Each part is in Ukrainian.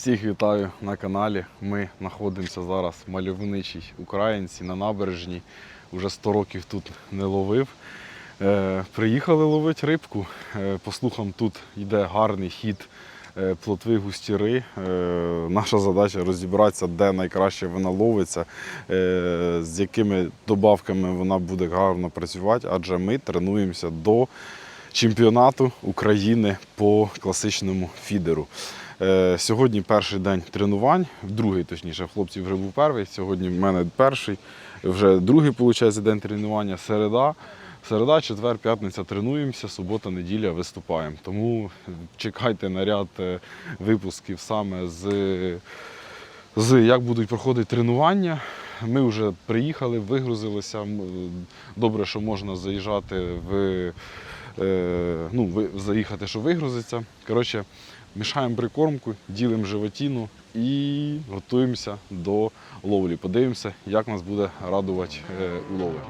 Всіх вітаю на каналі. Ми знаходимося зараз в мальовничій Українці на набережній. Уже 100 років тут не ловив. Е, приїхали ловити рибку. Е, по тут йде гарний хід е, плотви густіри. Наша задача розібратися, де найкраще вона ловиться, з якими добавками вона буде гарно працювати, адже ми тренуємося до чемпіонату України по класичному фідеру. Е, Сьогодні перший день тренувань, другий точніше, хлопців вже був перший. Сьогодні в мене перший, вже другий виходить, день тренування. Середа. Середа, четвер, п'ятниця тренуємося, субота, неділя виступаємо. Тому чекайте на ряд е, випусків саме з, з як будуть проходити тренування. Ми вже приїхали, вигрузилися. Добре, що можна заїжджати в е, ну, заїхати, щоб вигрузитися. Коротше, мішаємо прикормку, ділимо животіну і готуємося до ловлі. Подивимося, як нас буде радувати е, улови.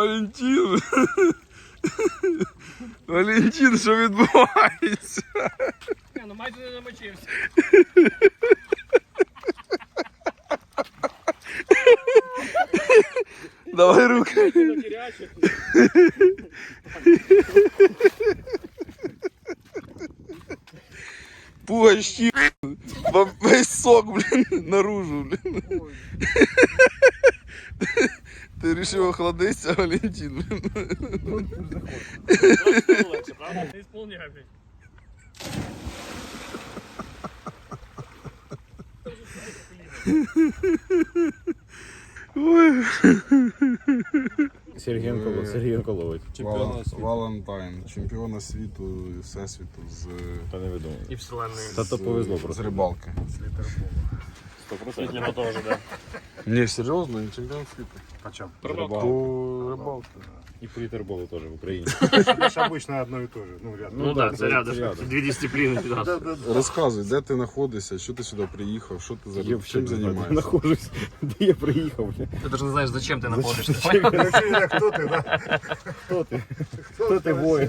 Валентин! Валентин, що відбувається? Не, ну майже не намочився. Давай руки. Ти накирячив. Пугащи. Весь сок, блін, наружу, блін. Вирішив Валентин? Не ісполняй, блядь. Ой. Сергієнко, Сергієнко ловить. Валентайн, чемпіона світу і всесвіту з, Та не відомо. І вселенної. Та то повезло з просто. рибалки. Світліна теж, да. Ні, серйозно, він чемпіон світу. Почем? Рибалка. По рибалці. І по літерболу теж в Україні. Это ж обычно одно и то же. Ну, рядом. Ну так, це рядом. рядом. Дві дисципліни у нас. Да, да, да. Розказуй, де ти знаходишся, що ти сюди приїхав, що ти за Я чим займаєшся? Нахожусь, де я приїхав. бля. Ти навіть не знаєш, зачем ти знаходишся. Вообще, Кто ты, да? Хто ти? Хто ти воїн?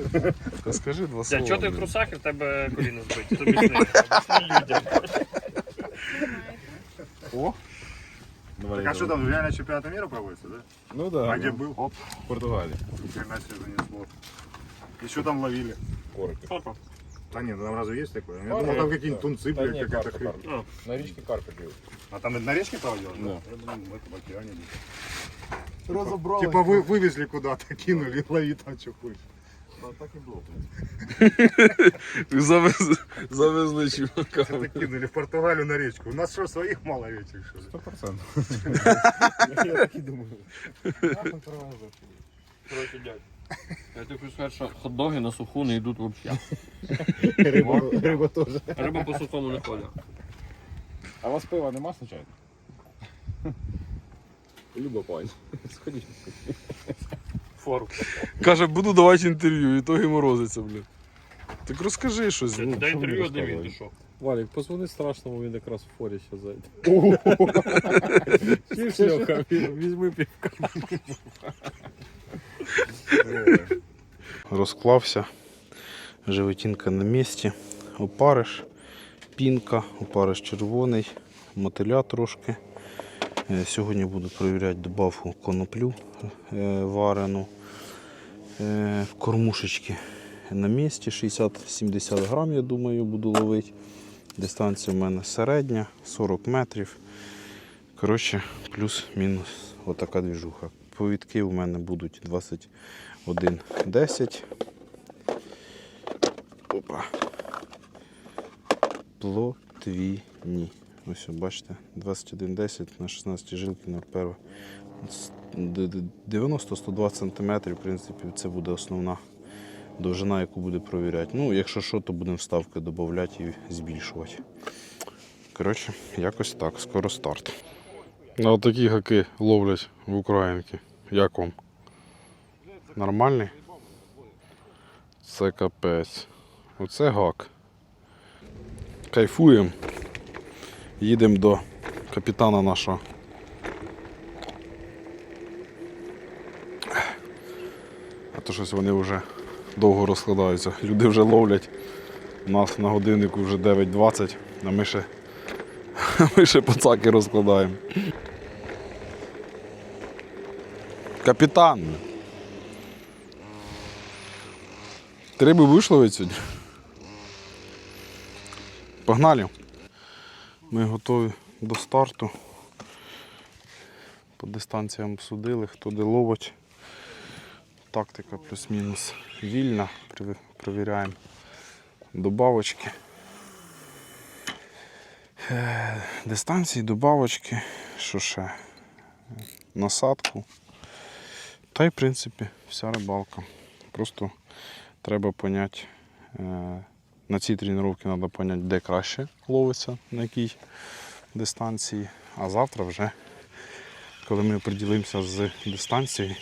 Та скажи два Я слова. чого ти в блін. трусах і в тебе коліно збиті? Тобі сни. Об'ясни людям. О, Так а что там, реально чемпионат мира проводится, да? Ну да. А где ну, был? Оп, в Португалії. Ни хрена себе занесло. И что там ловили? Корки. Фото. Да нет, ну там разве есть такое? Я Карп, думал, там да. какие-нибудь тунцы, Та блядь, ні, какая-то карпи, хрень. карпи. На річці карпи п'ють. А там это на речке проводилось? Да. Я думал, это в океане. будет. Розібрали. Типа вы вывезли куда-то, кинули, лови там, что хочешь. Так і було. завезли, завезли чувака. Это кинули в Португалию на речку. У нас что, своих мало этих, что ли? Сто процентів. Я так і думаю. Короче, дядь. Я хочу сказати, що хот-доги на суху не йдуть взагалі. Риба, риба теж. Риба по сухому не ходить. А у вас пива нема, случайно? Люба пань. Сходіть. Фору. Каже, буду давати інтерв'ю, і тоді морозиться, блін. Так розкажи щось. Ну. дай інтерв'ю, мені він пішов. Валік, позвони страшному, він якраз в форі ще зайде. Чуєш, візьми півка. Розклався. Животінка на місці. Опариш, пінка, опариш червоний, мотиля трошки. Е, Сьогодні буду перевіряти добавку коноплю е, варену. Е, Кормушечки на місці 60-70 грам, я думаю, буду ловити. Дистанція в мене середня, 40 метрів. Коротше, плюс-мінус отака двіжуха. Повідки у мене будуть 21-10. Опа. Плотвіні. Ось, бачите, 21.10 на 16 жилки на перше. д- д- 90-120 см, в принципі, це буде основна довжина, яку буде провіряти. Ну, якщо що, то будемо вставки додати і збільшувати. Коротше, якось так, скоро старт. А такі гаки ловлять в Українки. Як вам? Нормальний? Це капець. Оце гак. Кайфуємо. Їдемо до капітана нашого. А то щось вони вже довго розкладаються. Люди вже ловлять. У нас на годиннику вже 9.20, а ми ще, ми ще пацаки розкладаємо. Капітан. Риби будеш ловити сьогодні? Погнали. Ми готові до старту. По дистанціям судили, хто де ловить. Тактика плюс-мінус вільна. Провіряємо добавочки. Е, Дистанції, добавочки, що ще? Насадку. Та й, в принципі, вся рибалка. Просто треба поняти, е, на цій тренувці треба поняти, де краще ловиться, на якій дистанції. А завтра вже, коли ми приділимося з дистанцією,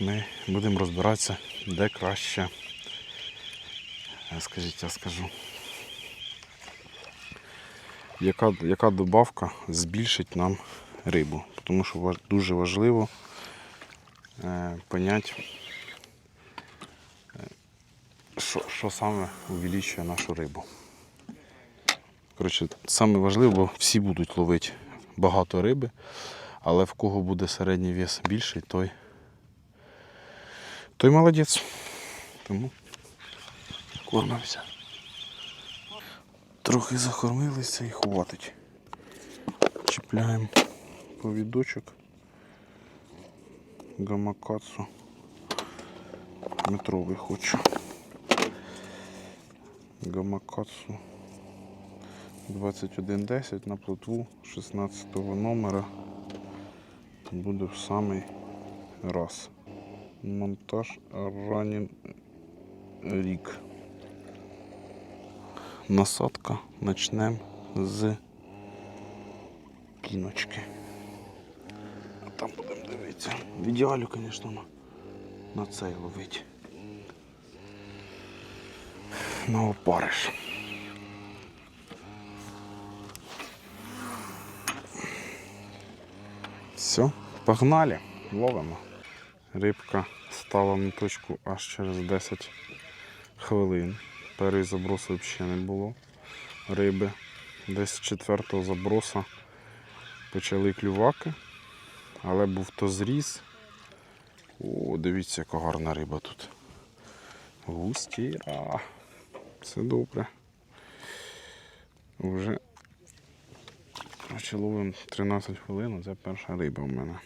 ми будемо розбиратися, де краще. Скажіть, я скажу. Яка, яка добавка збільшить нам рибу? Тому що дуже важливо е, поняти, е, що, саме увеличує нашу рибу. Коротше, саме важливо, бо всі будуть ловити багато риби, але в кого буде середній вес більший, той, той молодець. Тому кормимося. Трохи захормилися і хватить. Чіпляємо повідочок гамакацу. Метровий хочу. Гамакацу 2110 на плотву 16 номера. Буде в самий раз. Монтаж ранен рік. Насадка почнемо з кіночки. А там будемо дивитися. В ідеалі, звісно, на, цей ловить. На опариш. Все, погнали, ловимо. Рибка стала на точку аж через 10 хвилин. Перший заброс взагалі не було риби. Десь з четвертого заброса почали клюваки, але був то зріз. О, дивіться, яка гарна риба тут. Густіра. Все добре. Вже ловимо 13 хвилин, це перша риба в мене.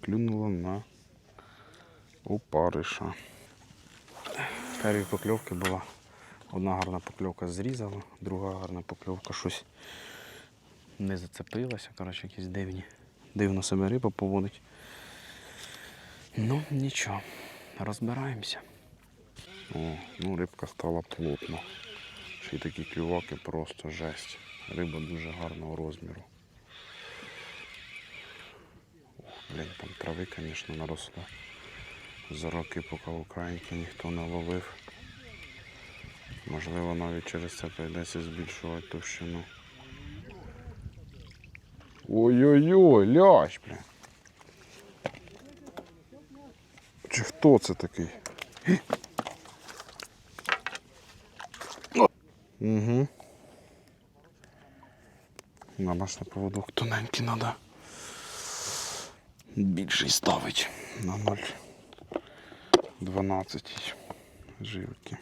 Клюнула на опариша. Перші покльовки була. Одна гарна покльовка зрізала, друга гарна покльовка щось не зацепилася. Коротше, якісь дивні. Дивно себе риба поводить. Ну, нічого, розбираємося. О, ну рибка стала плотно. Ще й такі клюваки просто жесть. Риба дуже гарного розміру. Ох, блін, там трави, звісно, наросло. За роки, поки в Українці ніхто не ловив. Можливо, навіть через це прийдеться збільшувати товщину. Ой-ой-ой, лящ, бля. Чи хто це такий? Угу. На поводок тоненький треба. Більший ставить на 0,12 жилки.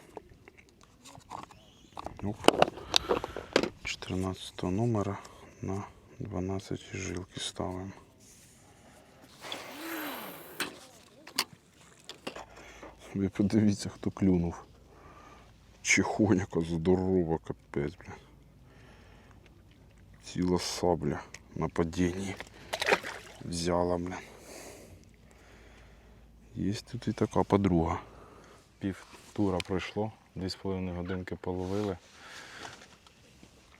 Оп. 14 номера на 12 жилки ставимо. Ви подивіться, хто клюнув. Чихоняка здорова, капець, бля. Ціла сабля на падінні. взяла, блін. Є тут і така подруга. Пів тура пройшло, 2,5 годинки половили.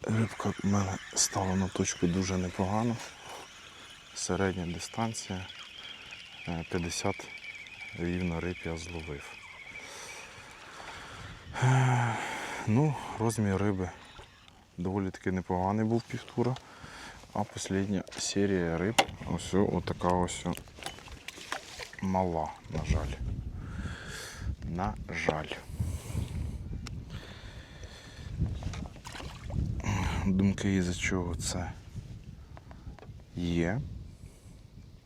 Рибка в мене стала на точку дуже непогано. Середня дистанція. е, 50 рівно риб я зловив. Ну, розмір риби доволі таки непоганий був півтура. А остання серія риб ось отака ось мала, на жаль. На жаль. Думки із-за чого це є.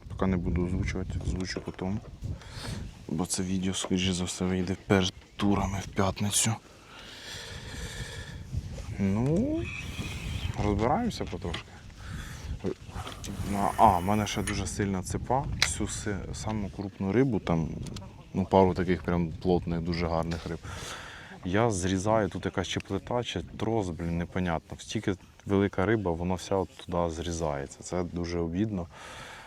Поки не буду озвучувати, озвучу потім. Бо це відео, скоріше за все, вийде перед турами в п'ятницю. Ну, розбираємося потрошки. А, в мене ще дуже сильна цепа. Всю саму крупну рибу, там ну, пару таких прям плотних, дуже гарних риб. Я зрізаю, тут якась чи чи трос, блін, непонятно. Стільки велика риба, воно вся от туди зрізається. Це дуже обідно.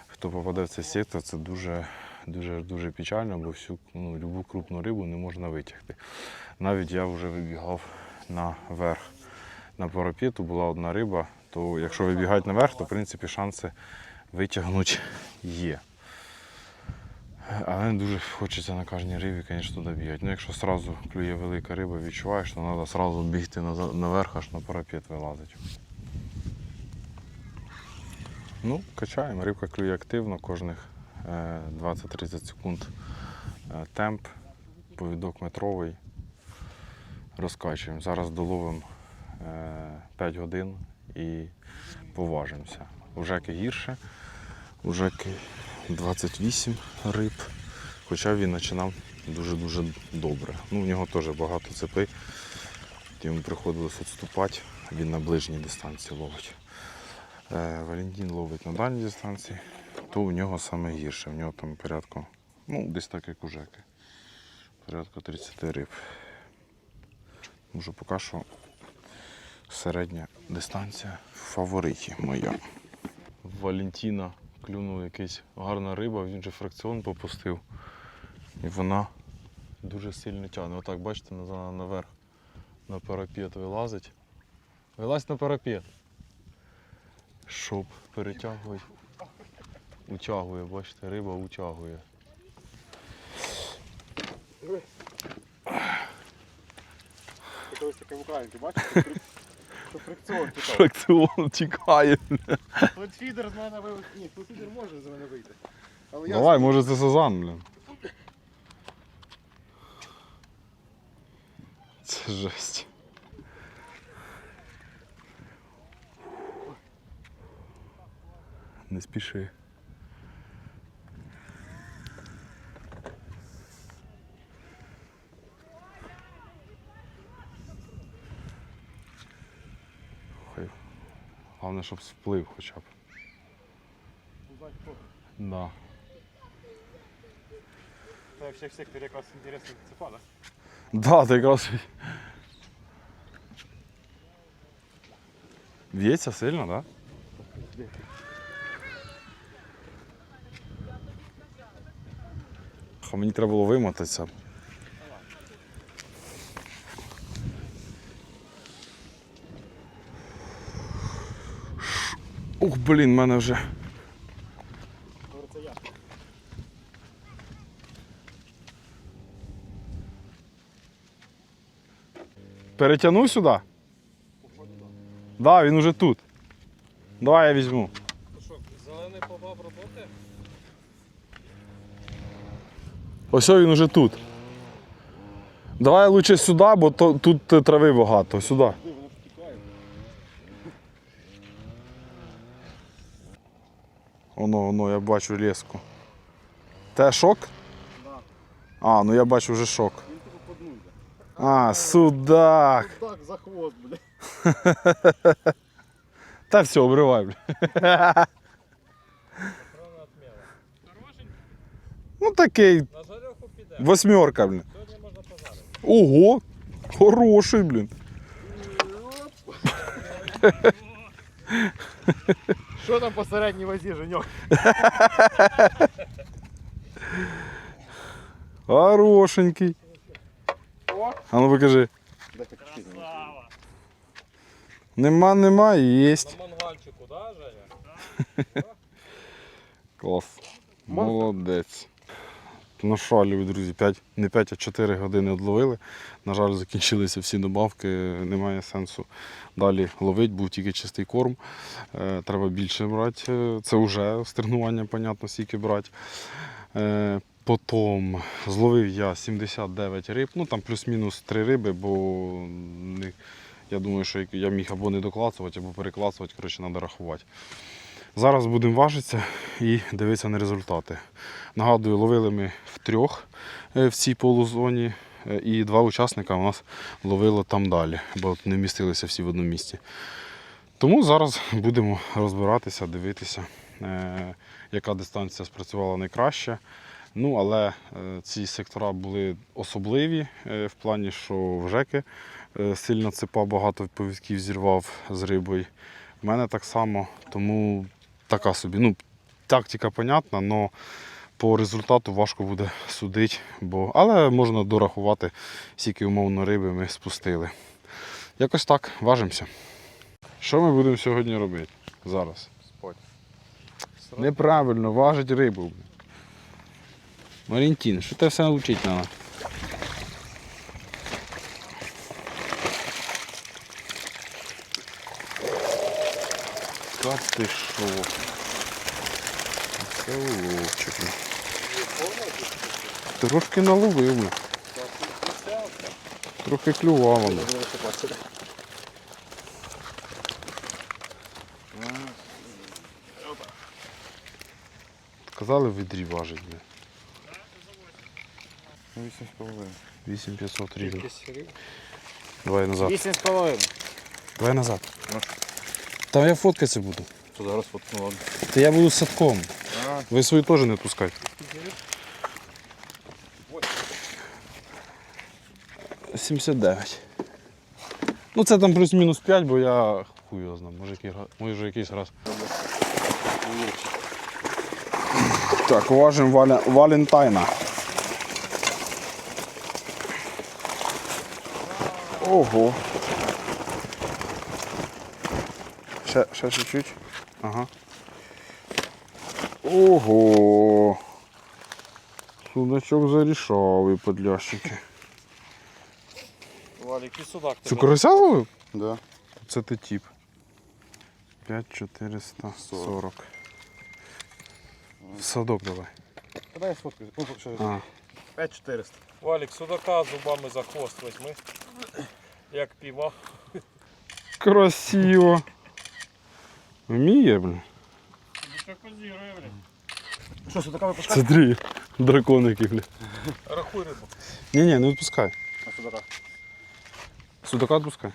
Хто попаде в цей сектор, це дуже, дуже, дуже печально, бо всю ну, любу крупну рибу не можна витягти. Навіть я вже вибігав наверх на парапету, була одна риба, то якщо вибігати наверх, то в принципі шанси витягнути є. Але дуже хочеться на кожній рибі, звісно, туди бігати. Ну, якщо одразу клює велика риба, відчуваєш, то треба одразу бігти наверх, аж на парапет вилазити. Ну, качаємо, рибка клює активно, кожних 20-30 секунд е, темп, повідок метровий. Розкачуємо. Зараз доловимо е, 5 годин і поважимося. У Жеки гірше, у Жеки 28 риб, хоча він починав дуже-дуже добре. Ну, в нього теж багато цепей. Йому приходилось відступати, він на ближній дистанції ловить. Е, Валентин ловить на дальній дистанції, то у нього саме гірше. У нього там порядку, ну, десь так як у Жеки. Порядку 30 риб. Може поки що середня дистанція в фавориті моя. В Валентина клюнула якась гарна риба, він же фракціон попустив. І вона дуже сильно тягне. Отак, бачите, на- наверх на парапет вилазить. Вилазь на парапет. Щоб перетягувати. Утягує, бачите, риба утягує. Ось таке в Українці, бачиш? Що фрикціон тікав. Фракціон тікає. Тут фідер з мене вивез. Ні, тут фідер може з мене вийти. Але я Давай, може це Сазан, блін. Це жесть. Не спіши. Головне, щоб сплив хоча б. Да. Це всіх секторі якраз інтересно цепа, так? Да, ти якраз. Б'ється сильно, так? Да? Ха, Мені треба було вимотатися. Блін, в мене вже. Перетягну сюди? Да, він уже тут. Давай я візьму. Що, зелений побаб роботи? Ось він уже тут. Давай лучше сюди, бо то, тут е, трави багато. Сюди. Оно, оно, я бачу леску. Те шок? А, ну я бачу вже шок. Він тупо поднув. А, судак. Так, за хвост, бля. Та все, обривай, бля. Правильно отміла. Ну такий, На жареху піде. восьмерка, блін. Сьогодні можна пожарити. Ого! Хороший, блін. Що там по середній вазі, Женьок? Хорошенький. О! А ну покажи. Нема, нема, єсть. На мангальчику, да, Женя? Клас. Молодець. Ну що, любі друзі, 5, не 5, а 4 години відловили. На жаль, закінчилися всі добавки, немає сенсу далі ловити, був тільки чистий корм. Е, треба більше брати. Е, Це вже стригнування, понятно, скільки брати. Е, потім зловив я 79 риб, ну там плюс-мінус 3 риби, бо я думаю, що я міг або не доклацувати, або переклацувати, коротше, треба рахувати. Зараз будемо важитися і дивитися на результати. Нагадую, ловили ми втрьох е, в цій полузоні, е, і два учасника у нас ловило там далі, бо не вмістилися всі в одному місці. Тому зараз будемо розбиратися, дивитися, е, яка дистанція спрацювала найкраще. Ну, але ці сектора були особливі в плані, що в Жеки сильно цепа багато повідків зірвав з рибою. У мене так само, тому така собі. Ну, тактика понятна, але по результату важко буде судити, бо... але можна дорахувати, скільки умовно риби ми спустили. Якось так, важимося. Що ми будемо сьогодні робити зараз? Спать. Неправильно, важить рибу. Валентин, що тебе все навчити треба? Та ти що? Це уловчик. Трошки наловив. ми. Трохи клювало. Казали в відрі важить. бля. Ну, Вісім з половиною. 8500 рівно. Давай назад. Вісім з половиною. Давай назад. Та я фоткатися буду. То зараз фоткнула. Та я буду з садком. А. Ви свої теж не пускайте. Сімдесят дев'ять. Ну це там плюс-мінус 5, бо я хуй його знаю, може, який, може якийсь раз. Так, уважимо Валя... Валентайна. Ого. Ще, ще чуть-чуть. Ага. Ого. Судачок зарішав і подлящики. Валік, і судак. Це карася зловив? Да. Це ти тип. 5440. В садок давай. Куди я сфоткаю? Ну, поки що. А. 5400. Валік, судака зубами за хвост возьми. Як піймав. Красиво. Вміє, блін. Що судака випускати? Смотри, драконики, блін. Рахуй рибу. Ні-ні, не відпускай. А судака? Судака відпускай.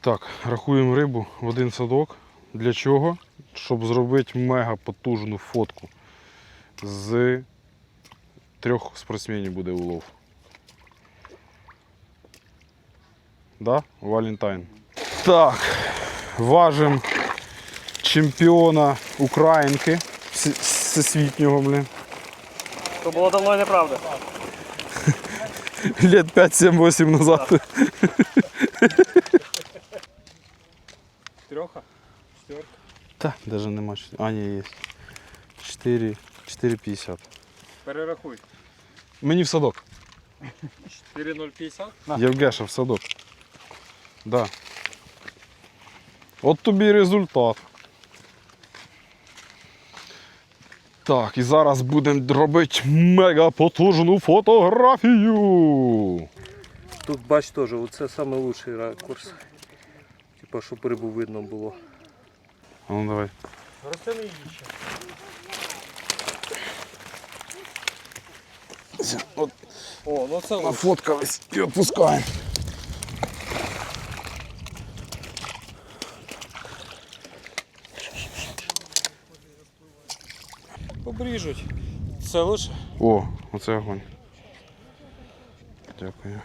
Так, рахуємо рибу в один садок. Для чого? Щоб зробити мега потужну фотку. З трьох спортсменів буде улов. Да? Валентайн. Так, важим чемпіона Українки вс- всесвітнього, блін. То було давно і неправда. Лет 5-7-8 назад. Трьоха? Четверка? Та, даже нема. чотири- А, ні, є. 4, 4,50. Перерахуй. Мені в садок. 4,050. Євгеша в садок. Да. От тобі і результат. Так, і зараз будемо робити мега потужну фотографію. Тут бач теж, оце найкращий ракурс. Типа, щоб рибу видно було. А ну давай. Розтяни її ще. О, ну це лучше. нафоткались і відпускаємо. Обріжуть. Це лучше. О, оце огонь. Дякую.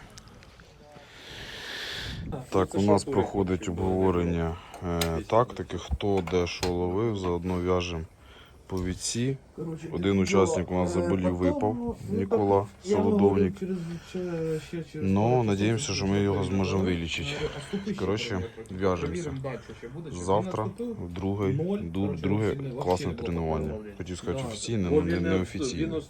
Так, у нас проходить обговорення е, тактики, хто де що ловив, заодно в'яжемо повідці. Один учасник у нас заболів, випав, Нікола Солодовник. Ну, надіємося, що ми його зможемо вилічити. Коротше, в'яжемося. Завтра, в друге, друге класне тренування. Хотів сказати офіційне, але не офіційне.